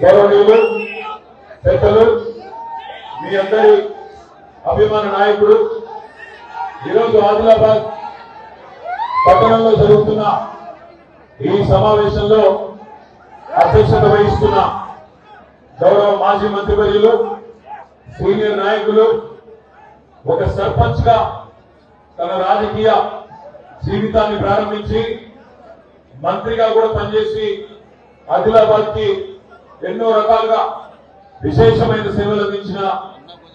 గౌరవనీయులు పెద్దలు మీ అందరి అభిమాన నాయకుడు ఈరోజు ఆదిలాబాద్ పట్టణంలో జరుగుతున్న ఈ సమావేశంలో అధ్యక్షత వహిస్తున్న గౌరవ మాజీ మంత్రివర్యులు సీనియర్ నాయకులు ఒక సర్పంచ్గా తన రాజకీయ జీవితాన్ని ప్రారంభించి మంత్రిగా కూడా పనిచేసి ఆదిలాబాద్కి ఎన్నో రకాలుగా విశేషమైన సేవలు అందించిన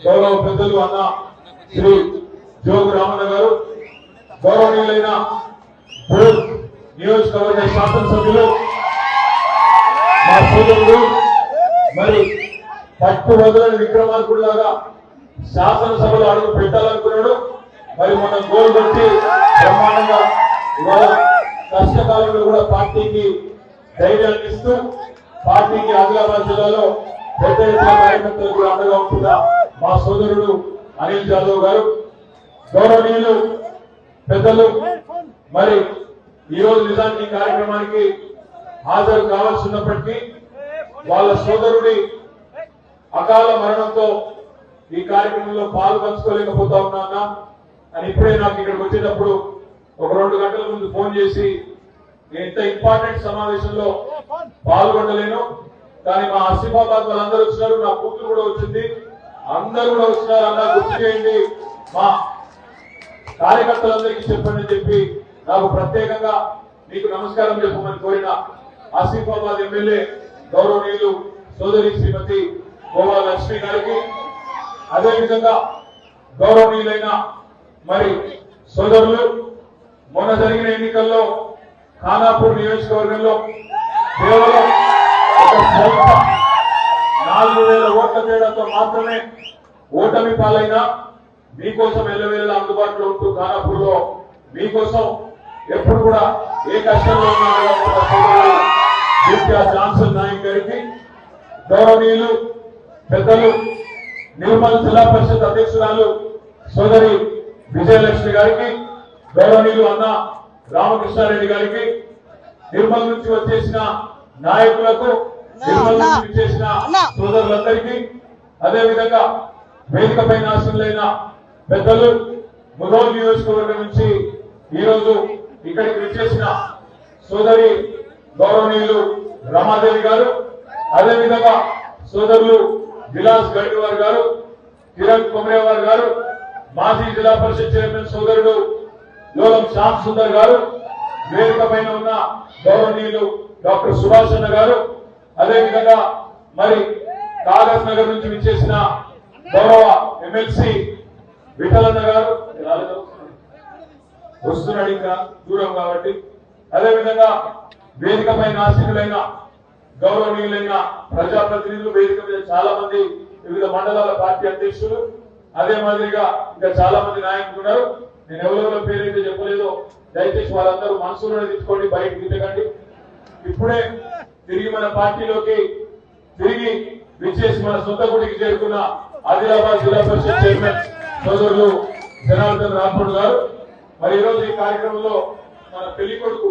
గౌరవ పెద్దలు అన్న శ్రీ జోగు రామన్న గారు గౌరవనీయులైన నియోజకవర్గ శాసనసభ్యులు మా సోదరుడు మరి పట్టు వదలని విక్రమార్కుడిలాగా శాసనసభలో అడుగు పెట్టాలనుకున్నాడు. మరి మన గోల్ కొట్టి బ్రహ్మాండంగా ఇవాళ కష్టకాలంలో కూడా పార్టీకి ధైర్యాన్ని ఇస్తూ పార్టీకి ఆదిలాబాద్ జిల్లాలో పెద్ద ఎత్తున అండగా ఉంటున్న మా సోదరుడు అనిల్ జాదవ్ గారు గౌరవనీయులు పెద్దలు మరి ఈ రోజు నిజానికి ఈ కార్యక్రమానికి హాజరు కావాల్సినప్పటికీ వాళ్ళ సోదరుడి అకాల మరణంతో ఈ కార్యక్రమంలో పాలు పంచుకోలేకపోతా ఉన్నానా అని ఇప్పుడే నాకు ఇక్కడికి వచ్చేటప్పుడు ఒక రెండు గంటల ముందు ఫోన్ చేసి ఎంత ఇంపార్టెంట్ సమావేశంలో పాల్గొనలేను. కానీ మా ఆసిఫాబాద్ వాళ్ళందరూ వచ్చినారు నా కూతురు కూడా వచ్చింది. అందరూ కూడా వచ్చినారు అన్న గుర్తు చేయండి. మా కార్యకర్తలందరికీ చెప్పండి అని చెప్పి నాకు ప్రత్యేకంగా మీకు నమస్కారం చెప్పమని కోరిన ఆసిఫాబాద్ ఎమ్మెల్యే గౌరవనీయులు సోదరి శ్రీమతి గోవా లక్ష్మి గారికి అదేవిధంగా గౌరవనీయులైన మరి సోదరులు మొన్న జరిగిన ఎన్నికల్లో ఖానాపూర్ నియోజకవర్గంలో కేవలం ఒక సంస్థ. నాలుగు వేల ఓట్ల తేడాతో మాత్రమే ఓటమి పాలైన మీకోసం ఎల్లవేళ అందుబాటులో ఉంటూ ఖానాపూర్లో మీకోసం ఎప్పుడు కూడా ఏ కష్టంలో ఉన్నా జాన్సన్ నాయక్ గారికి గౌరవనీయులు పెద్దలు నిర్మల్ జిల్లా పరిషత్ అధ్యక్షురాలు సోదరి విజయలక్ష్మి గారికి గౌరవనీయులు అన్న రామకృష్ణారెడ్డి గారికి నిర్మల్ నుంచి వచ్చేసిన నాయకులకు నిర్మల్ నుంచి వచ్చేసిన సోదరులందరికీ అదే విధంగా వేదిక పైన ఆశలైన పెద్దలు ముదోల్ నియోజకవర్గం నుంచి ఈ రోజు ఇక్కడికి వచ్చేసిన సోదరి గౌరవనీయులు రమాదేవి గారు అదే విధంగా సోదరులు విలాస్ గడ్డివార్ గారు కిరణ్ కొమరేవార్ గారు మాజీ జిల్లా పరిషత్ చైర్మన్ సోదరుడు లోలం శ్యామ్ సుందర్ గారు వేదిక పైన ఉన్న గౌరవనీయులు డాక్టర్ సుభాష్ అన్న గారు అదే విధంగా మరి కాగజ్ నగర్ నుంచి విచ్చేసిన గౌరవ ఎమ్మెల్సీ విఠలన్న గారు వస్తున్నాడు ఇంకా దూరం కాబట్టి. అదే విధంగా వేదిక పైన ఆశీనులైన గౌరవనీయులైన ప్రజాప్రతినిధులు వేదిక మీద చాలా మంది వివిధ మండలాల పార్టీ అధ్యక్షులు అదే మాదిరిగా ఇంకా చాలా మంది నాయకులు ఉన్నారు. నేను ఎవరెవరో పేరైతే చెప్పలేదో దయచేసి వాళ్ళందరూ మనసులోనే తెచ్చుకోండి బయటకు తిట్టకండి ఇప్పుడే తిరిగి మన పార్టీలోకి తిరిగి విచ్చేసి మన సొంత గుడికి చేరుకున్న ఆదిలాబాద్ జిల్లా పరిషత్ చైర్మన్ సోదరులు జనార్దన్ రాథోడ్ గారు. మరి ఈరోజు ఈ కార్యక్రమంలో మన పెళ్ళి కొడుకు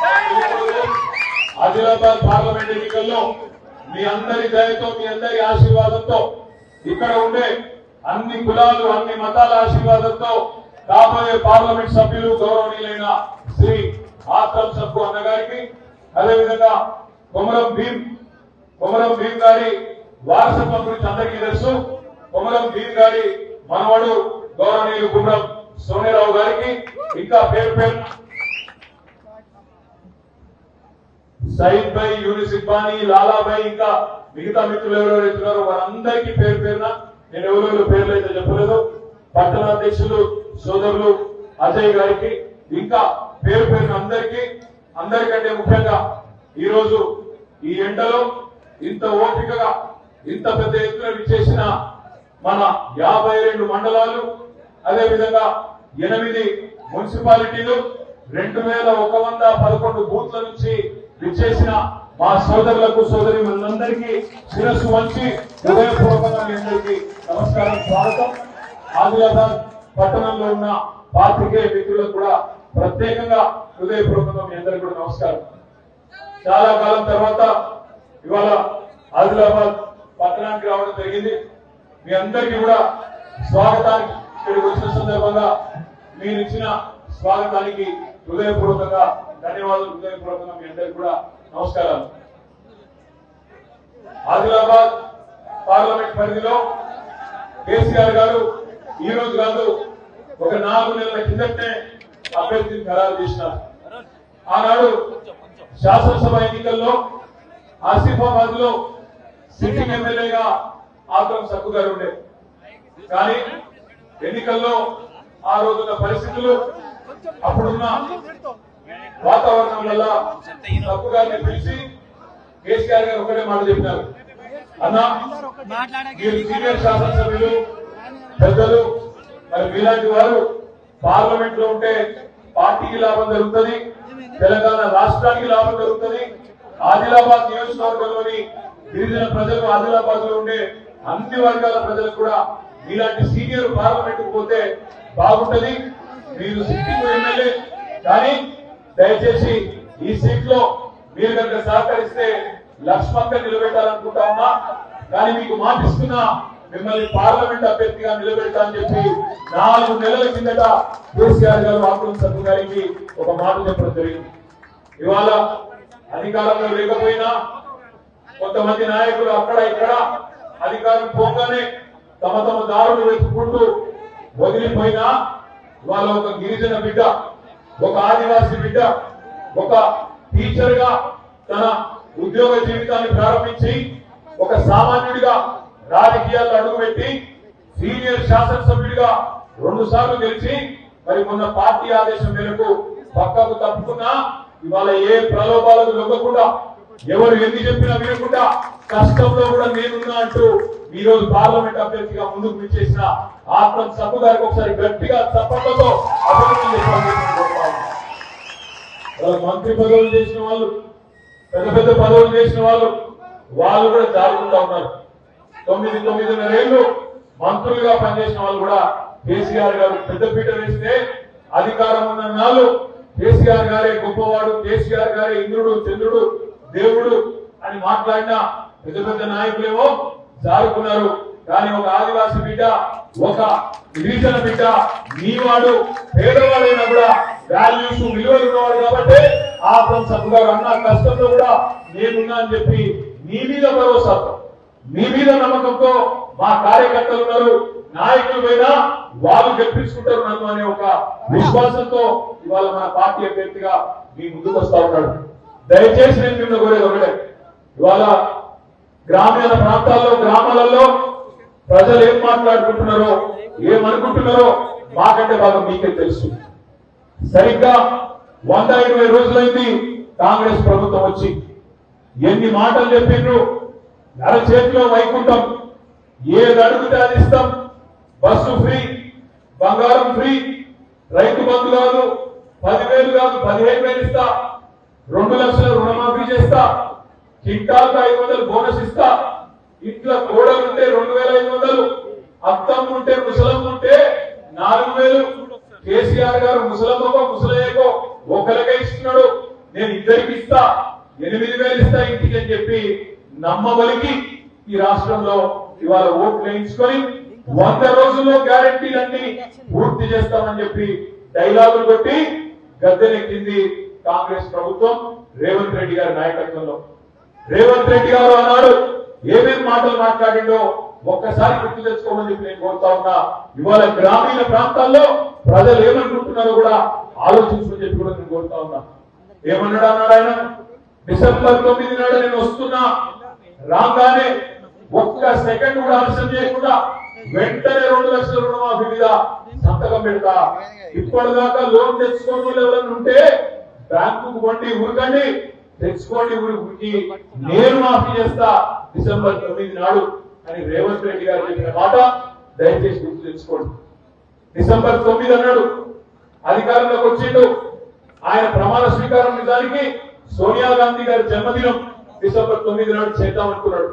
పెళ్ళి కొడుకు ఆదిలాబాద్ పార్లమెంట్ ఎన్నికల్లో మీ అందరి దయతో మీ అందరి ఆశీర్వాదంతో ఇక్కడ ఉండే అన్ని కులాలు అన్ని మతాల ఆశీర్వాదంతో కాబోయే పార్లమెంట్ సభ్యులు గౌరవనీయులైన శ్రీ ఆత్రం సబ్బు అన్నగారికి అదేవిధంగా కొమరం భీం కొమరం భీం గారి వారసత్వం గురించి అందరికీ తెలుసు. కొమరం భీం గారి మనవడు గౌరవనీయులు గుమ్రం సోనిరావు గారికి ఇంకా పేరు పేరు. సైద్ భాయ్ యూనిసిఫ్ బాని లాలాభాయ్ ఇంకా మిగతా మిత్రులు ఎవరెవరు ఉన్నారో వారందరికీ పేరు పేరున నేను ఎవరెవరు పేర్లు అయితే చెప్పలేదు. పట్టణ అధ్యక్షులు సోదరులు అజయ్ గారికి ఇంకా పేరు పేరున అందరికీ అందరికంటే ముఖ్యంగా ఈ రోజు ఈ ఎండలో ఇంత ఓపికగా ఇంత పెద్ద ఎత్తున విచ్చేసిన మన యాభై రెండు మండలాలు అదే విధంగా ఎనిమిది మున్సిపాలిటీలు రెండు వేల ఒక వంద పదకొండు బూత్ల నుంచి విచ్చేసిన మా సోదరులకు సోదరి మనందరికీ శిరస్సు వంచి హృదయపూర్వకంగా మీ అందరికీ నమస్కారం స్వాగతం. ఆదిలాబాద్ పట్టణంలో ఉన్న పాత్రికేయ మిత్రులకు కూడా ప్రత్యేకంగా హృదయపూర్వకంగా మీ అందరికీ కూడా నమస్కారం. చాలా కాలం తర్వాత ఇవాళ ఆదిలాబాద్ పట్టణానికి రావడం జరిగింది. మీ అందరికీ కూడా స్వాగతానికి ఇక్కడికి వచ్చిన సందర్భంగా మీరు ఇచ్చిన స్వాగతానికి హృదయపూర్వకంగా ధన్యవాదాలు హృదయపూర్వకంగా మీ అందరికీ కూడా నమస్కారాలు ఆదిలాబాద్ పార్లమెంట్ పరిధిలో కేసీఆర్ గారు ఈ రోజు కాదు ఒక నాలుగు నెలల కిందటే అభ్యర్థిని ఖరారు చేసినారు. ఆనాడు శాసనసభ ఎన్నికల్లో ఆసిఫాబాద్లో సిట్టింగ్ ఎమ్మెల్యేగా ఆత్రం సక్కు గారు ఉండే. కానీ ఎన్నికల్లో ఆ రోజున్న పరిస్థితులు అప్పుడున్న వాతావరణం వల్ల తప్పు గారిని పిలిచి కేసీఆర్ గారు ఒకటే మాట చెప్పినారు. అన్నా మీరు సీనియర్ శాసనసభ్యులు పెద్దలు మరి మీలాంటి వారు పార్లమెంట్లో ఉంటే పార్టీకి లాభం జరుగుతుంది తెలంగాణ రాష్ట్రానికి లాభం జరుగుతుంది. ఆదిలాబాద్ నియోజకవర్గంలోని గిరిజన ప్రజలు ఆదిలాబాద్లో ఉండే అన్ని వర్గాల ప్రజలకు కూడా మీలాంటి సీనియర్ పార్లమెంట్ పోతే బాగుంటది. మీరు సిట్టింగ్ ఎమ్మెల్యే కానీ దయచేసి ఈ సీట్లో మీరు కనుక సహకరిస్తే లక్ష్మక్క నిలబెట్టాలనుకుంటా ఉన్నా కానీ మీకు మాటిస్తున్నా మిమ్మల్ని పార్లమెంట్ అభ్యర్థిగా నిలబెడతా అని చెప్పి నాలుగు నెలల కిందట కేసీఆర్ గారు ఆకులం సభ్యు గారికి ఒక మాట చెప్పడం జరిగింది. ఇవాళ అధికారంలో లేకపోయినా కొంతమంది నాయకులు అక్కడ ఇక్కడ అధికారం పోగానే తమ తమ దారులు వెతుక్కుంటూ వదిలిపోయినా ఇవాళ ఒక గిరిజన బిడ్డ ఒక ఆదివాసి బిడ్డ ఒక టీచర్గా తన ఉద్యోగ జీవితాన్ని ప్రారంభించి ఒక సామాన్యుడిగా రాజకీయాల్లో అడుగుపెట్టి సీనియర్ శాసనసభ్యుడిగా రెండు సార్లు గెలిచి మరి మొన్న పార్టీ ఆదేశం మేరకు పక్కకు తప్పుకున్నా ఇవాళ ఏ ప్రలోభాలకు లొంగకుండా ఎవరు ఎన్ని చెప్పినా వినకుండా కష్టంలో కూడా నేనున్నా అంటూ ఈ రోజు పార్లమెంట్ అభ్యర్థిగా ముందుకు పిలిచేసిన ఆత్మ సబ్బు గారికి ఒకసారి గట్టిగా చప్పట్లతో మంత్రి పదవులు చేసిన వాళ్ళు పెద్ద పెద్ద పదవులు చేసిన వాళ్ళు వాళ్ళు కూడా జారుకుంటా ఉన్నారు. తొమ్మిది తొమ్మిదిన్నర ఏళ్ళు మంత్రులుగా పనిచేసిన వాళ్ళు కూడా కేసీఆర్ గారు పెద్దపీట వేస్తే అధికారం ఉన్న నాళ్ళు కేసీఆర్ గారే గొప్పవాడు కేసీఆర్ గారే ఇంద్రుడు చంద్రుడు దేవుడు అని మాట్లాడిన పెద్ద పెద్ద నాయకులేమో జారుకున్నారు. కానీ ఒక ఆదివాసి బిడ్డ ఒక గిరిజన బిడ్డ నీవాడు పేదవాడైనా కూడా వాల్యూస్ విలువలు ఉన్నవాడు కాబట్టి ఆ సబ్బు గారు అన్న కష్టంలో కూడా నేనున్నా అని చెప్పి నీ మీద భరోసాతో మీ మీద నమ్మకంతో మా కార్యకర్తలు ఉన్నారు. నాయకులు పోయినా వాళ్ళు గెలిపించుకుంటారు నన్ను అనే ఒక విశ్వాసంతో ఇవాళ మన పార్టీ అభ్యర్థిగా మీ ముందుకు వస్తా ఉన్నాడు. దయచేసి నేను మిమ్మల్ని కోరేది ఒకటే. ఇవాళ గ్రామీణ ప్రాంతాల్లో గ్రామాలలో ప్రజలు ఏం మాట్లాడుకుంటున్నారో ఏమనుకుంటున్నారో మాకంటే బాగా మీకే తెలుసు. సరిగ్గా వంద ఇరవై రోజులైంది కాంగ్రెస్ ప్రభుత్వం వచ్చి. ఎన్ని మాటలు చెప్పిండ్రు? అరచేతిలో వైకుంఠం. ఏది అడిగితే అది ఇస్తాం. బస్సు ఫ్రీ బంగారం ఫ్రీ. రైతు బంధు కాదు పదివేలు కాదు పదిహేను వేలు ఇస్తా. రెండు లక్షల రుణమాఫీ చేస్తా. కింటాల్కి ఐదు వందలు బోనస్ ఇస్తా. ఇంట్లో కోడలు ఉంటే రెండు వేల ఐదు వందలు అత్తం ఉంటే ముసలమ్మ ఉంటే నాలుగు వేలు. కేసీఆర్ గారు ముసలమ్మకో ముసలయ్యకో ఒకరికే ఇస్తున్నాడు. నేను ఇద్దరికి ఇస్తా ఎనిమిది వేలు ఇస్తా ఇంటికి అని చెప్పి నమ్మబలికి ఈ రాష్ట్రంలో ఇవాళ ఓట్లు వేయించుకొని వంద రోజుల్లో గ్యారంటీలన్నీ పూర్తి చేస్తామని చెప్పి డైలాగులు కొట్టి గద్దెనెక్కింది కాంగ్రెస్ ప్రభుత్వం రేవంత్ రెడ్డి గారి నాయకత్వంలో. రేవంత్ రెడ్డి గారు అన్నాడు ఏమేమి మాటలు మాట్లాడిండో ఒక్కసారి గుర్తు తెచ్చుకోమని చెప్పి నేను కోరుతా ఉన్నా. ఇవాళ గ్రామీణ ప్రాంతాల్లో ప్రజలు ఏమనుకుంటున్నారో కూడా ఆలోచించుకుని చెప్పి కూడా నేను కోరుతా ఉన్నా. ఏమన్నాడు అన్నాడు ఆయన? డిసెంబర్ తొమ్మిది నాడు నేను వస్తున్నా. రాగానే ఒక్క సెకండ్ కూడా ఆలస్యం చేయకుండా వెంటనే రెండు లక్షల రుణమాఫీ మీద సంతకం పెడతా. ఇప్పటిదాకా లోన్ తెచ్చుకోవడం ఎవరైనా ఉంటే బ్యాంకు వండి ఉరకండి తెచ్చుకోండి ఊరికి. నేను మాఫీ చేస్తా డిసెంబర్ తొమ్మిది నాడు అని రేవంత్ రెడ్డి గారు చెప్పిన మాట దయచేసి గుర్తు తెచ్చుకోండి. డిసెంబర్ తొమ్మిది అన్నాడు. అధికారంలోకి వచ్చిండు. ఆయన ప్రమాణ స్వీకారం నిజానికి సోనియా గాంధీ గారి జన్మదినం డిసెంబర్ తొమ్మిది నాడు చేద్దాం అనుకున్నాడు.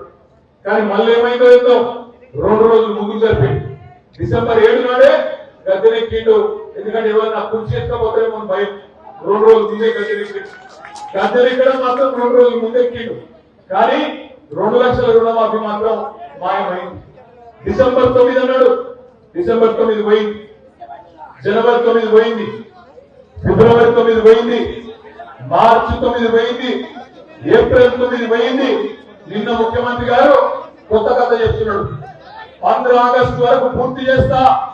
కానీ మళ్ళీ ఏమైందో ఏందో రెండు రోజులు ముందుకు జరిపింది డిసెంబర్ ఏడు నాడే గద్దెనెక్కిండు ఎందుకంటే ఎవరైనా కుర్చీ ఎక్కకపోతేమో భయం. రెండు రోజులు ముందే గద్దెనెక్కిండు మాత్రం రెండు రోజులు ముందెక్కిండు కానీ రెండు లక్షల రుణమాఫీ మాత్రం మాయమైంది. డిసెంబర్ తొమ్మిది అన్నాడు. డిసెంబర్ తొమ్మిది పోయింది. జనవరి తొమ్మిది పోయింది. ఫిబ్రవరి తొమ్మిది పోయింది. మార్చి తొమ్మిది పోయింది. ఏప్రిల్ తొమ్మిది పోయింది. నిన్న ముఖ్యమంత్రి గారు కొత్త కథ చెప్తున్నాడు. పంద్ర ఆగస్టు వరకు పూర్తి చేస్తా.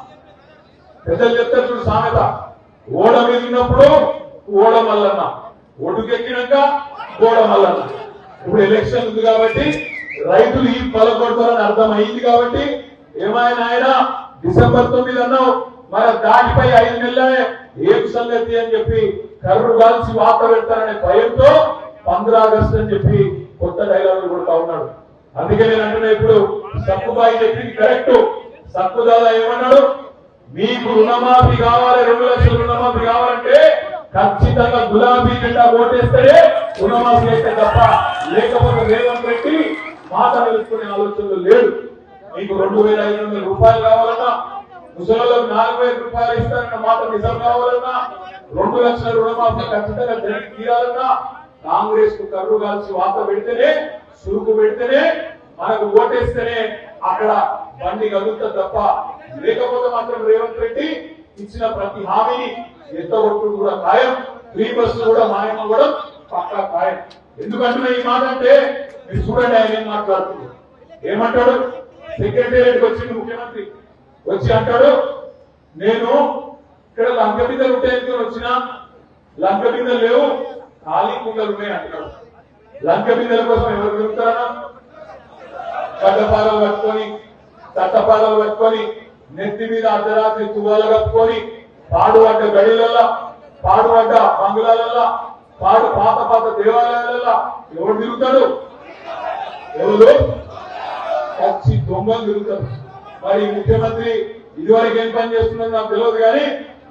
పెద్దలు చెప్తారు చూడు సామెత. ఓడ మీద ఓడమల్లన్న ఒడ్డుకెక్కినాక ఇప్పుడు ఎలక్షన్ ఉంది కాబట్టి రైతులు ఈ పలకొడతారని అర్థమైంది కాబట్టి ఏమైనా ఆయన డిసెంబర్ తొమ్మిది అన్నావు. మరి దాటిపై ఐదు నెలలే. ఏం సంగతి అని చెప్పి కర్రు కాల్చి వాత పెడతారనే భయంతో పంద్ర ఆగస్టు అని చెప్పి కొత్త డైలాగులు కొడుతా ఉన్నాడు. అందుకే నేను అంటున్నా ఇప్పుడు సక్కుబాయి చెప్పింది కరెక్ట్ సక్కుదాదా ఏమన్నాడు? మీకు రుణమాఫీ కావాలి రెండు లక్షల రుణమాఫీ కావాలంటే ఖచ్చితంగా గులాబీ జెండా ఓటేస్తే రుణమాఫీ అయితే తప్ప లేకపోతే రేవంత్ రెడ్డి మాట నిలుచుకునే ఆలోచనలు లేడు మీకు రెండు వేల ఐదు వందల రూపాయలు కావాలన్నా ముసలిలకు నాలుగు వేల రూపాయలు ఇస్తారన్న మాట నిజం కావాలన్నా రెండు లక్షల రుణమాఫీ ఖచ్చితంగా జరిగి తీరాలన్నా కాంగ్రెస్కు కర్రు కాల్చి వాత పెడితేనే సురుకు పెడితేనే మనకు ఓటేస్తేనే అక్కడ బండి కదులుతుంది తప్ప లేకపోతే మాత్రం రేవంత్ రెడ్డి ఇచ్చిన ప్రతి హామీని ఎత్తగొట్టు కూడా ఖాయం ఫ్రీ బస్సు కూడా మాయమ కూడా పక్కా ఖాయం. ఎందుకంటున్నా ఈ మాట అంటే మీరు చూడండి ఆయన ఏం మాట్లాడుతుంది ఏమంటాడు? సెక్రటేరియట్ వచ్చింది ముఖ్యమంత్రి. వచ్చి అంటాడు నేను ఇక్కడ లంక బిందెలు ఉంటాయని వచ్చిన? లంక బిందెలు లేవు ఖాళీ కుండలు ఉన్నాయి అంటాడు. లంక బిందెల కోసం ఎవరు తిరుగుతారా గడ్డపాలలు కట్టుకొని తట్టపాలలు కట్టుకొని నెత్తి మీద అర్ధరాత్రి తువ్వాలు కట్టుకొని పాడుపడ్డ గడిలల్లా పాడుపడ్డ బంగ్లాలల్లా పాడు పాత పాత దేవాలయాలల్లా ఎవడు తిరుగుతాడు? ఎవరు? పచ్చి దొంగలు తిరుగుతారు. మరి ముఖ్యమంత్రి ఇదివరకు ఏం పని చేస్తున్నారో నాకు తెలియదు కానీ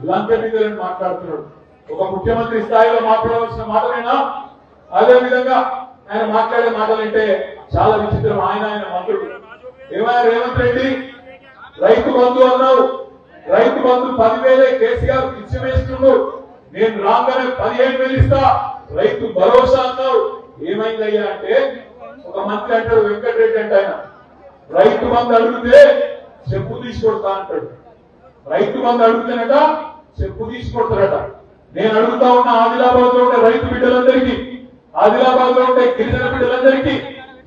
లంక మీద మాట్లాడుతున్నాడు. ఒక ముఖ్యమంత్రి స్థాయిలో మాట్లాడవలసిన మాటలేనా అదే విధంగా ఆయన మాట్లాడే మాటలంటే చాలా విచిత్రం. ఆయన ఆయన మంత్రుడు. ఏమైనా రేవంత్ రెడ్డి? రైతు బంధు అన్నావు. రైతు బంధు పదివేలే కేసీఆర్ పిచ్చి నేను రాగానే పదిహేను వేలు ఇస్తా. రైతు భరోసా అన్నావు. ఏమైందయ్యా అంటే ఒక మంత్రి అంటాడు వెంకటరెడ్డి అంటే ఆయన. రైతు మంది అడిగితే చెప్పు తీసుకొడతా అంటాడు. రైతు మంది అడుగుతానట చెప్పు తీసుకొడతాడట నేను అడుగుతా ఉన్న ఆదిలాబాద్లో ఉండే రైతు బిడ్డలందరికీ ఆదిలాబాద్లో ఉండే గిరిజన బిడ్డలందరికీ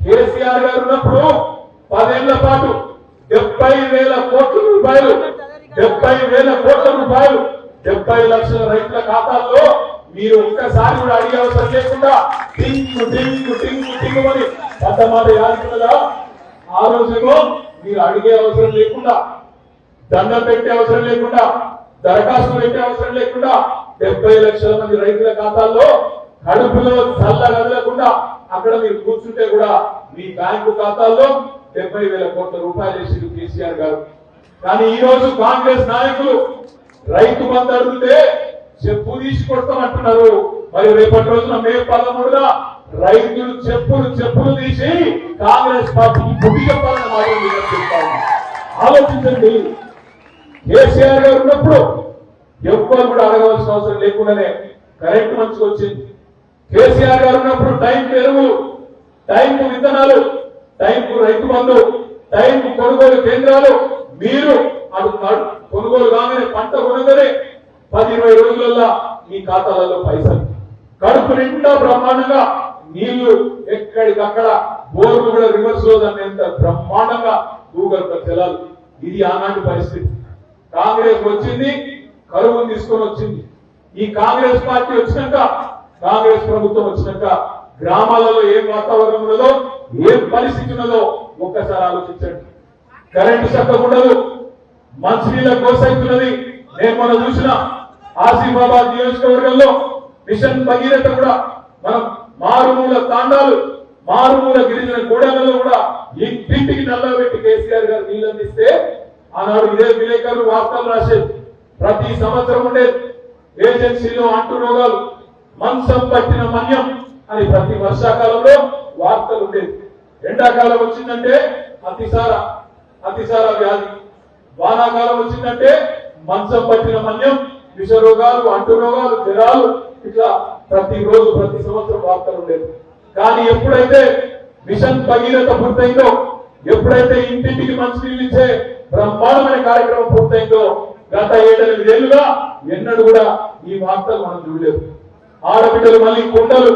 కేసీఆర్ గారు ఉన్నప్పుడు పదేళ్ళ పాటు డెబ్బై వేల కోట్ల రూపాయలు. డెబ్బై వేల కోట్ల రూపాయలు. డెబ్బై లక్షల రైతుల ఖాతాల్లో మీరు ఒక్కసారి కూడా అడిగే అవసరం లేకుండా టింగు టింగు టింగు టింగు అని పెద్ద మాట యాదుకున్నదా ఆ రోజేమో మీరు అడిగే అవసరం లేకుండా దండం పెట్టే అవసరం లేకుండా దరఖాస్తు పెట్టే అవసరం లేకుండా డెబ్బై లక్షల మంది రైతుల ఖాతాల్లో కడుపులో చల్ల కదలకుండా అక్కడ మీరు కూర్చుంటే కూడా మీ బ్యాంకు ఖాతాల్లో డెబ్బై వేల కోట్ల రూపాయలు వేసింది కేసీఆర్ గారు. కానీ ఈ రోజు కాంగ్రెస్ నాయకులు రైతు బంధు అడిగితే చెప్పు తీసి కొడతామంటున్నారు. మరి రేపటి రోజున మే పదమూడున రైతులు చెప్పులు చెప్పులు తీసి కాంగ్రెస్ పార్టీకి బుద్ధి చెప్పాలని మాట ఆలోచించండి. కేసీఆర్ గారు ఉన్నప్పుడు ఎవ్వరు కూడా అడగవలసిన అవసరం లేకుండానే కరెంట్ మంచిగా వచ్చింది. కేసీఆర్ గారు ఉన్నప్పుడు టైంకి ఎరువులు టైంకు విత్తనాలు టైంకు రైతు బంధు టైంకు కొనుగోలు కేంద్రాలు మీరు అటు కొనుగోలు కాగానే పంట కొనగానే పది ఇరవై రోజులలో మీ ఖాతాలలో పైసలు. కడుపు నిండా బ్రహ్మాండంగా నీళ్ళు ఎక్కడికక్కడ బోర్లు కూడా రివర్స్లో బ్రహ్మాండంగా భూగర్భ జలాలు ఇది ఆనాటి పరిస్థితి. కాంగ్రెస్ వచ్చింది కరువును తీసుకొని వచ్చింది. ఈ కాంగ్రెస్ పార్టీ వచ్చినాక కాంగ్రెస్ ప్రభుత్వం వచ్చినాక గ్రామాలలో ఏం వాతావరణం ఉన్నదో ఏం పరిస్థితి ఉన్నదో ఒక్కసారి ఆలోచించండి. కరెంటు చక్కగా ఉండదు. మంచినీళ్ళ కోసైతున్నది. నేను మనం చూసిన ఆసిఫాబాద్ నియోజకవర్గంలో మిషన్ భగీరథ కూడా మనం మారుమూల తాండాలు మారుమూల గిరిజన గోడలలో కూడా ఇంటింటికి నల్లబెట్టి కేసీఆర్ గారు నీళ్ళు అందిస్తే ఆనాడు ఇదే విలేకరులు వార్తలు రాసేది. ప్రతి సంవత్సరం ఉండేది. ఏజెన్సీలో అంటు రోగాలు మంచం పట్టిన మన్యం అని ప్రతి వర్షాకాలంలో వార్తలు ఉండేది ఎండాకాలం వచ్చిందంటే అతిసార అతిసార వ్యాధి. వానాకాలం వచ్చిందంటే మంచం పట్టిన మన్యం విష రోగాలు అంటు రోగాలు జ్వరాలు ఇట్లా ప్రతి రోజు ప్రతి సంవత్సరం వార్తలు ఉండేది కానీ ఎప్పుడైతే మిషన్ భగీరథ పూర్తయిందో ఎప్పుడైతే ఇంటింటికి మంచినీళ్ళు ఇచ్చే బ్రహ్మాండమైన కార్యక్రమం పూర్తయిందో గత ఏడెనిమిదేళ్ళుగా ఎన్నడూ కూడా ఈ వార్తలు మనం చూడలేదు. ఆడబిడ్డలు మళ్ళీ కుండలు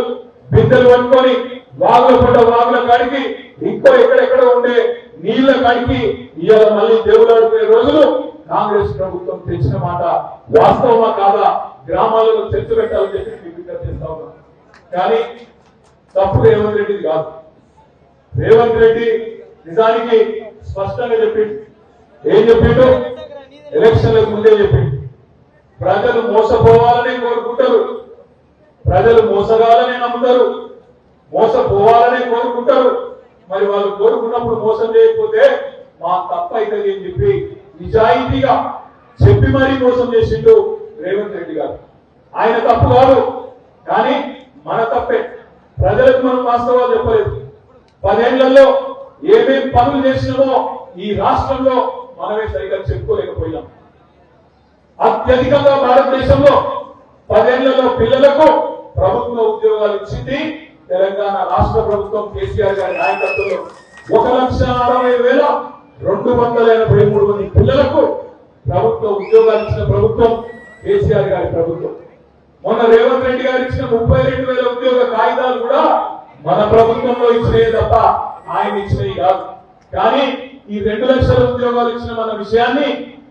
బిడ్డలు పట్టుకొని వాగుల పడ్డ వాగుల కాడికి ఇంకో ఎక్కడెక్కడ ఉండే నీళ్ళ కాడికి ఇవాళ మళ్ళీ దేవుడు దేవులాడుకునే రోజులు కాంగ్రెస్ ప్రభుత్వం తెచ్చిన మాట వాస్తవమా కాదా? గ్రామాలను చర్చ పెట్టాలని చెప్పి మీకు విజ్ఞప్తి చేస్తా ఉన్నాం. కానీ తప్పు రేవంత్ రెడ్డిది కాదు. రేవంత్ రెడ్డి నిజానికి స్పష్టంగా చెప్పింది ఏం చెప్పిండు? ఎలక్షన్లకు ముందే చెప్పిండు. ప్రజలు మోసపోవాలని కోరుకుంటారు. ప్రజలు మోసగాలని నమ్ముతారు మోసపోవాలని కోరుకుంటారు. మరి వాళ్ళు కోరుకున్నప్పుడు మోసం చేయకపోతే మా తప్ప అవుతుంది అని చెప్పి నిజాయితీగా చెప్పి మరీ మోసం చేసిండు రేవంత్ రెడ్డి గారు. ఆయన తప్పు కాదు కానీ మన తప్పే. ప్రజలకు మనం వాస్తవాలు చెప్పలేదు. పదేళ్ళలో ఏమేం పనులు చేసినామో ఈ రాష్ట్రంలో మనమే సరిగా చెప్పుకోలేకపోయినాం. అత్యధికంగా భారతదేశంలో పదేళ్ళలో పిల్లలకు ప్రభుత్వ ఉద్యోగాలు ఇచ్చింది తెలంగాణ రాష్ట్ర ప్రభుత్వం కేసీఆర్ గారి నాయకత్వంలో. ఒక లక్ష అరవై వేల రెండు వందల ఎనభై మూడు మంది పిల్లలకు ప్రభుత్వ ఉద్యోగాలు ఇచ్చిన ప్రభుత్వం కేసీఆర్ గారి ప్రభుత్వం. మొన్న రేవంత్ రెడ్డి గారు ఇచ్చిన ముప్పై రెండు వేల ఉద్యోగ కాగితాలు కూడా మన ప్రభుత్వంలో ఇచ్చినవి తప్ప ఆయన ఇచ్చినవి కాదు. కానీ ఈ రెండు లక్షల ఉద్యోగాలు ఇచ్చిన మన విషయాన్ని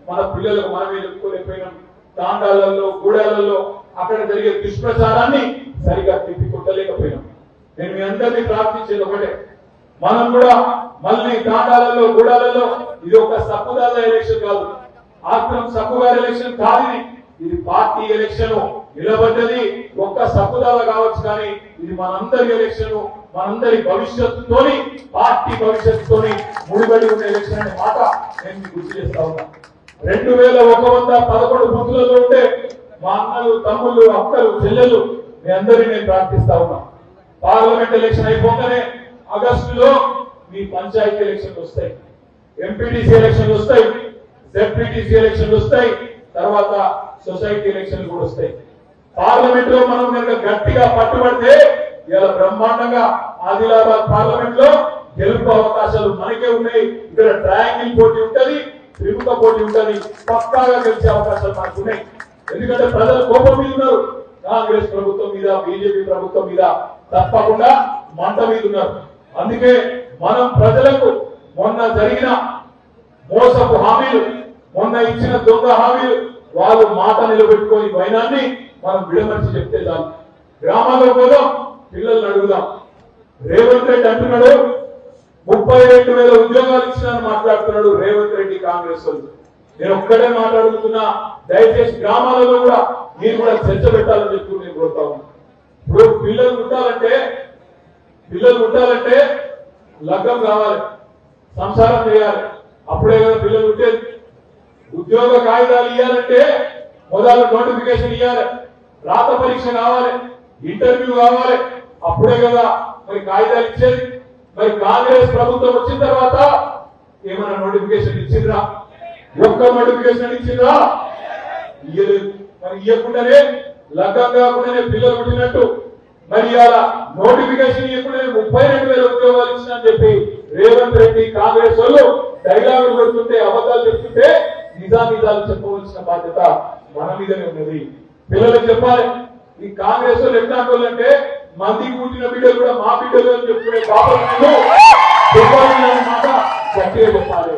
మన పిల్లలకు మనమే చెప్పుకోలేకపోయినాం. తాండాలలో గూడాలలో అక్కడ జరిగే దుష్ప్రచారాన్ని సరిగా తిప్పికొట్టలేకపోయినాం నేను మీ అందరినీ ప్రార్థించేది ఒకటే. మనం కూడా మళ్ళీ తాండాలలో గూడాలలో ఇది ఒక సప్పుదాల ఎలక్షన్ కాదు. ఆత్రం సప్పుగారి ఎలక్షన్ కాదు ఇది పార్టీ ఎలక్షన్ నిలబడ్డది. ఒక్క సప్పుదాల కావచ్చు కానీ ఇది మనందరి ఎలక్షన్ మనందరి భవిష్యత్తుతోని పార్టీ భవిష్యత్తుతోని ముడిపడి ఉన్న ఎలక్షన్ అనే మాట నేను గుర్తు చేస్తా ఉన్నా. రెండు వేల ఒక వంద పదకొండు బుద్ధులలో ఉంటే మా అన్నలు తమ్ముళ్ళు అక్కలు చెల్లెలు మీ అందరినీ నేను ప్రార్థిస్తా ఉన్నా. పార్లమెంట్ ఎలక్షన్ అయిపోగానే ఆగస్టులో మీ పంచాయతీ ఎలక్షన్లు వస్తాయి. ఎంపీటీసీ ఎలక్షన్లు వస్తాయి. జెడ్పీటీసీ ఎలక్షన్లు వస్తాయి. తర్వాత సొసైటీ ఎలక్షన్లు కూడా వస్తాయి. పార్లమెంట్లో మనం కనుక గట్టిగా పట్టుబడితే ఇలా బ్రహ్మాండంగా ఆదిలాబాద్ పార్లమెంట్లో గెలుపు అవకాశాలు మనకే ఉన్నాయి. ఇక్కడ ట్రయాంగిల్ పోటీ ఉంటది త్రిముఖ పోటీ ఉంటది. పక్కాగా గెలిచే అవకాశాలు మనకు ఉన్నాయి. ఎందుకంటే ప్రజలు కోపం మీద ఉన్నారు. కాంగ్రెస్ ప్రభుత్వం మీద బీజేపీ ప్రభుత్వం మీద తప్పకుండా మంట మీద ఉన్నారు. అందుకే మనం ప్రజలకు మొన్న జరిగిన మోసపు హామీలు మొన్న ఇచ్చిన దొంగ హామీలు వాళ్ళు మాట నిలబెట్టుకొని వైనాన్ని మనం విడమర్చి చెప్తే చాలు. గ్రామాల్లో పోదాం పిల్లల్ని అడుగుదాం. రేవంత్ రెడ్డి అంటున్నాడు ముప్పై రెండు వేల ఉద్యోగాలు ఇచ్చినారని మాట్లాడుతున్నాడు రేవంత్ రెడ్డి కాంగ్రెస్ వాళ్ళు. నేను ఒక్కడే మాట్లాడుతున్నా దయచేసి గ్రామాలలో కూడా మీరు కూడా చర్చ పెట్టాలని చెప్పి నేను కోరుతా ఇప్పుడు పిల్లలు ఉంటారంటే పిల్లలు ఉంటారంటే లగ్గం కావాలి సంసారం చేయాలి. అప్పుడే కదా పిల్లలు ఉంటేది ఉద్యోగ కాగితాలు ఇవ్వాలంటే మొదలు నోటిఫికేషన్ ఇవ్వాలి రాత పరీక్ష కావాలి ఇంటర్వ్యూ కావాలి. అప్పుడే కదా మరి కాగితాలు ఇచ్చేది. మరి కాంగ్రెస్ ప్రభుత్వం వచ్చిన తర్వాత ఏమైనా నోటిఫికేషన్ ఇచ్చిండ్రా? ఒక్క నోటిఫికేషన్ ఇచ్చిండ్రా ఇయ్యలేదు. మరి ఇవ్వకుండానే లగ్గం కాకుండానే పిల్లలు పుట్టినట్టు మరి అలా నోటిఫికేషన్ ఇవ్వకుండానే ముప్పై రెండు వేల ఉద్యోగాలు ఇచ్చినా చెప్పి రేవంత్ రెడ్డి కాంగ్రెస్ వాళ్ళు డైలాగులు పెడుతుంటే అబద్ధాలు చెప్తుంటే నిజానిజాలు చెప్పవలసిన బాధ్యత మన మీదనే ఉన్నది. పిల్లలకు చెప్పాలి. ఈ కాంగ్రెస్ వాళ్ళు ఎట్లాంటి అంటే మంది కూర్చున్న బిడ్డలు కూడా మా బిడ్డలు అని చెప్పుకునే పాపం చెప్పాలి.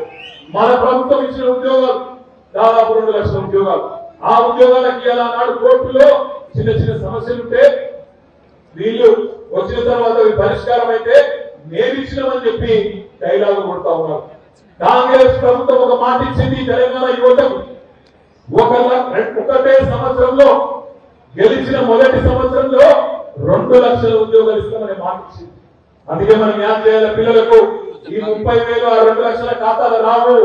మన ప్రభుత్వం ఇచ్చిన ఉద్యోగాలు దాదాపు రెండు లక్షల ఉద్యోగాలు. ఆ ఉద్యోగాలకి ఇలా నాడు కోర్టులో చిన్న చిన్న సమస్యలు ఉంటే వీళ్ళు వచ్చిన తర్వాత అవి పరిష్కారం అయితే మేము చెప్పి డైలాగ్ కొడతా ఉన్నారు. కాంగ్రెస్ ప్రభుత్వం ఒక మాట ఇచ్చింది తెలంగాణ యువతకు. ఒక ఒకటే సంవత్సరంలో గెలిచిన మొదటి సంవత్సరంలో రెండు లక్షల ఉద్యోగాలు ఇస్తామని మాట ఇచ్చింది. అందుకే మనం ఏం చేయాలి పిల్లలకు. ఈ ముప్పై వేలు ఆ రెండు లక్షల ఖాతాలు రావు.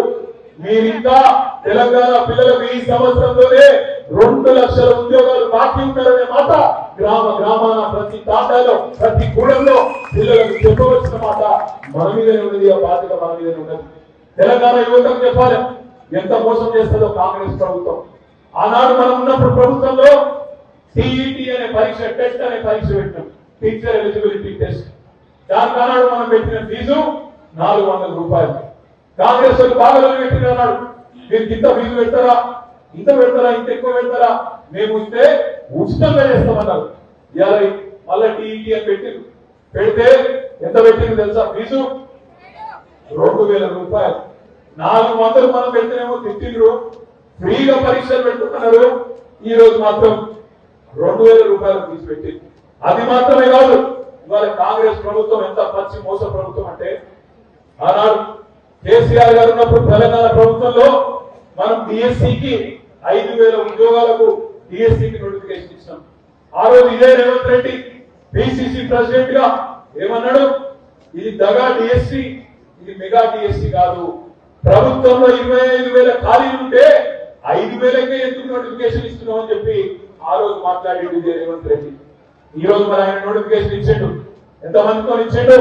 మీరింకా తెలంగాణ పిల్లలకు ఈ సంవత్సరంలోనే రెండు లక్షల ఉద్యోగాలు బాకీ ఉంటారనే మాట గ్రామ గ్రామాన ప్రతి తాండాలో ప్రతి గూడెంలో పిల్లలకు చెప్పవలసిన మాట మన మీదనే ఉన్నది ఆ బాధ్యత మన మీదనే ఉన్నది. తెలంగాణ యువతకు చెప్పాలి ఎంత మోసం చేస్తుందో కాంగ్రెస్ ప్రభుత్వం. ఆనాడు మనం ఉన్నప్పుడు ప్రభుత్వంలో టీఈటీ అనే పరీక్ష టెస్ట్ అనే పరీక్ష పెట్టినాం. టీచర్ ఎలిజిబిలిటీ టెస్ట్ దాని అన్నాడు మనం పెట్టిన ఫీజు నాలుగు వందల రూపాయలు. కాంగ్రెస్ వాళ్ళు బాగా పెట్టిన అన్నాడు. మీరు ఇంత ఫీజు పెడతారా? ఇంత పెడతారా? ఇంత ఎక్కువ పెడతారా? మేము ఇస్తే ఉచితంగా చేస్తామన్నారు. ఇవాళ మళ్ళీ టీఈటీ అని పెట్టిరు పెడితే ఎంత పెట్టింది తెలుసా ఫీజు? రెండు వేల రూపాయలు. నాలుగు వందలు మనం పెడితేనేమో తిట్టిండ్రు. ఫ్రీగా పరీక్షలు పెట్టుకున్నారు ఈ రోజు మాత్రం రెండు వేల రూపాయలు ఫీజు పెట్టింది అది మాత్రమే కాదు ఇవాళ కాంగ్రెస్ ప్రభుత్వం ఎంత పచ్చి మోస ప్రభుత్వం అంటే ఆనాడు కేసీఆర్ గారు ఉన్నప్పుడు తెలంగాణ ప్రభుత్వంలో మనం డిఎస్సికి ఐదు వేల ఉద్యోగాలకు డిఎస్సికి నోటిఫికేషన్ ఇచ్చినాం. ఆ రోజు ఇదే రేవంత్ రెడ్డి పిసిసి ప్రెసిడెంట్గా ఏమన్నాడు? ఇది దగా డిఎస్సి ఇది మెగా డిఎస్సి కాదు. ప్రభుత్వంలో ఇరవై ఐదు వేల ఖాళీలు ఉంటే ఐదు వేలకే ఎందుకు నోటిఫికేషన్ ఇస్తున్నాం అని చెప్పి ఆ రోజు మాట్లాడేది రేవంత్ రెడ్డి. ఈ రోజు మరి ఆయన నోటిఫికేషన్ ఇచ్చిండు. ఎంత మందితో ఇచ్చిండు?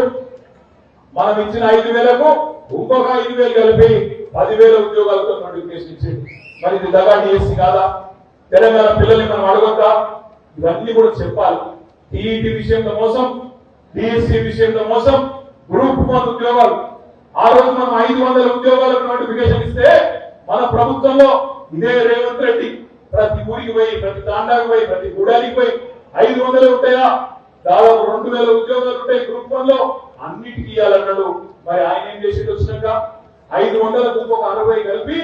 మనం ఇచ్చిన ఐదు వేలకు ఇంకొక ఐదు వేలు కలిపి పదివేల ఉద్యోగాలతో నోటిఫికేషన్ ఇచ్చేది. మరి ఇది దగా డిఎస్సి కాదా? తెలంగాణ పిల్లల్ని మనం అడగొద్దా? ఇవన్నీ కూడా చెప్పాలి. టీఈటి విషయంలో మోసం డిఎస్సి విషయంలో మోసం గ్రూప్ వన్ ఉద్యోగాలు. ఆ రోజు మనం ఐదు వందల ఉద్యోగాలకు నోటిఫికేషన్ ఇస్తే మన ప్రభుత్వంలో ఇదే రేవంత్ రెడ్డి. ప్రతి ఊరికి పోయి ప్రతి తాండాకి పోయి ప్రతి గూడానికి పోయి ఐదు వందలు ఉంటాయా? దాదాపు రెండు వేల ఉద్యోగాలు ఉంటాయి గ్రూప్ వన్లో అన్నిటికీ ఇవ్వాలన్నాడు మరి ఆయన ఏం చేసి వచ్చినాక? ఐదు వందలకు ఇంకొక అరవై కలిపి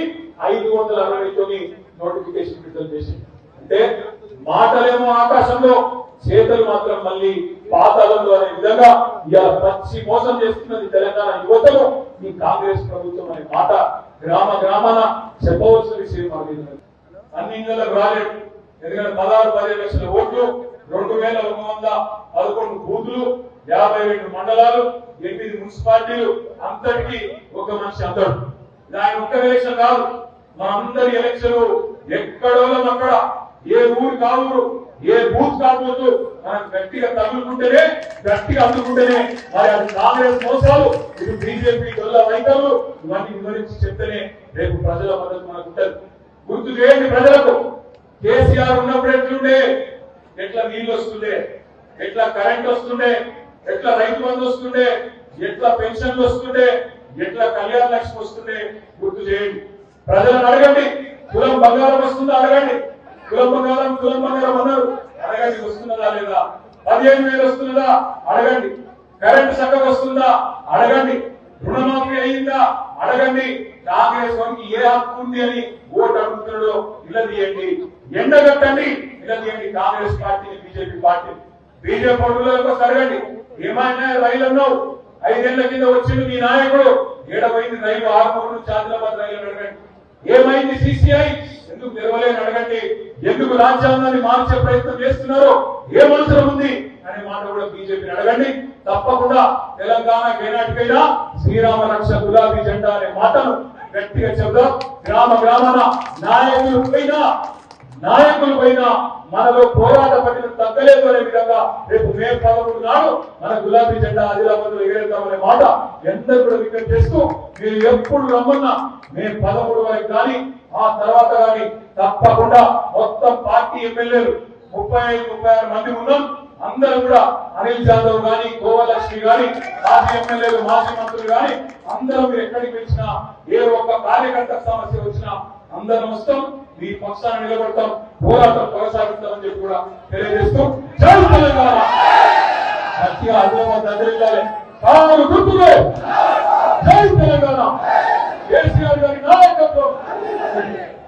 ఐదు వందల అరవైతోని నోటిఫికేషన్ విడుదల చేసి అంటే మాటలేమో ఆకాశంలో చేతలు మాత్రం మళ్ళీ పాతాళంలో అనే విధంగా ఇవాళ పచ్చి మోసం చేస్తున్నది తెలంగాణ యువతను ఈ కాంగ్రెస్ ప్రభుత్వం అనే మాట గ్రామ గ్రామాన చెప్పవలసిన విషయం మనకి అన్ని ఇళ్ళకు రాలేదు. ఎందుకంటే పదహారు పదిహేను లక్షల ఓట్లు రెండు వేల ఒక వంద పదకొండు బూతులు యాభై రెండు మండలాలు ఎనిమిది మున్సిపాలిటీలు అంతటికి ఒక మనిషి అందడు. దాని ఒక్క ఎలక్షన్ కాదు మా అందరి ఎలక్షన్ ఎక్కడో అక్కడ ఏ ఊరు కావురు ఏ బూత్ కాకపోతు మనం గట్టిగా తగులుకుంటేనే గట్టిగా అందుకుంటేనే మరి అది కాంగ్రెస్ మోసాలు ఇది బీజేపీ గొల్ల వైఖరులు ఇవన్నీ వివరించి చెప్తేనే రేపు ప్రజల మద్దతు మనకు ఉంటుంది. గుర్తు చేయండి ప్రజలకు కేసీఆర్ ఉన్నప్పుడు ఎట్లుండే? ఎట్లా నీళ్ళు వస్తుండే? ఎట్లా కరెంట్ వస్తుండే? ఎట్లా రైతు బంధు వస్తుండే? ఎట్లా పెన్షన్లు వస్తుండే? ఎట్లా కళ్యాణ లక్ష్మి వస్తుండే? గుర్తు చేయండి. ప్రజలను అడగండి. కులం బంగారం వస్తుందా? అడగండి. కులం బంగారం కులం బంగారం అన్నారు. అడగండి వస్తున్నదా లేదా? పదిహేను వేలు వస్తున్నదా అడగండి. కరెంట్ చక్కగా వస్తుందా? అడగండి. రుణమాఫీ అయిందా? అడగండి. కాంగ్రెస్ వారికి ఏ హక్కు ఉంది అని ఓటు అడుగుతున్నాడో ఇలా తీయండి ఎండగట్టండి ఇలా కాంగ్రెస్ పార్టీని బీజేపీ పార్టీ బీజేపీ ఓటులకు అడగండి. ఏమైనా రైలు అన్నావు ఐదేళ్ళ కింద వచ్చింది మీ నాయకుడు. ఏడవైంది రైలు ఆరుమూరు చాంద్రాబాద్ రైలు అడగండి. ఏమైంది సిసిఐ? ఎందుకు తెరవలేని అడగండి. ఎందుకు రాజ్యాంగాన్ని మార్చే ప్రయత్నం చేస్తున్నారో? ఏం అవసరం ఉంది? అనే మాట కూడా బీజేపీని అడగండి. తప్పకుండా తెలంగాణ ఏనాటికైనా శ్రీరామ రక్ష గులాబీ జెండా అనే మాటను గట్టిగా చెబుదాం. గ్రామ గ్రామాన నాయకులు పైన నాయకుల పైన మనలో పోరాట పట్టిన తగ్గలేదు అనే విధంగా రేపు మే పదమూడు నాడు మన గులాబీ జెండా ఆదిలాబాద్లో ఎగరేద్దామనే మాట ఎందరు కూడా విజ్ఞప్తి చేస్తూ మీరు ఎప్పుడు రమ్మన్నా మే పదమూడు వరకు కానీ ఆ తర్వాత కానీ తప్పకుండా మొత్తం పార్టీ ఎమ్మెల్యేలు ముప్పై ఐదు ముప్పై ఆరు మంది ఉన్నాం. అందరూ కూడా అనిల్ జాదవ్ గాని గోవలక్ష్మి గాని మాజీ ఎమ్మెల్యేలు మాజీ మంత్రులు గాని అందరూ మీరు ఎక్కడికి వచ్చినా ఏ ఒక్క కార్యకర్త సమస్య వచ్చినా అందరం వస్తాం. మీ పక్షాన్ని నిలబడతాం పోరాటం కొనసాగిస్తామని చెప్పి కూడా తెలియజేస్తూ జై తెలంగాణ! గట్టిగా హైదరాబాద్ దగ్గర కారు గుర్తులే జై తెలంగాణ! కేసీఆర్ గారి నాయకత్వం.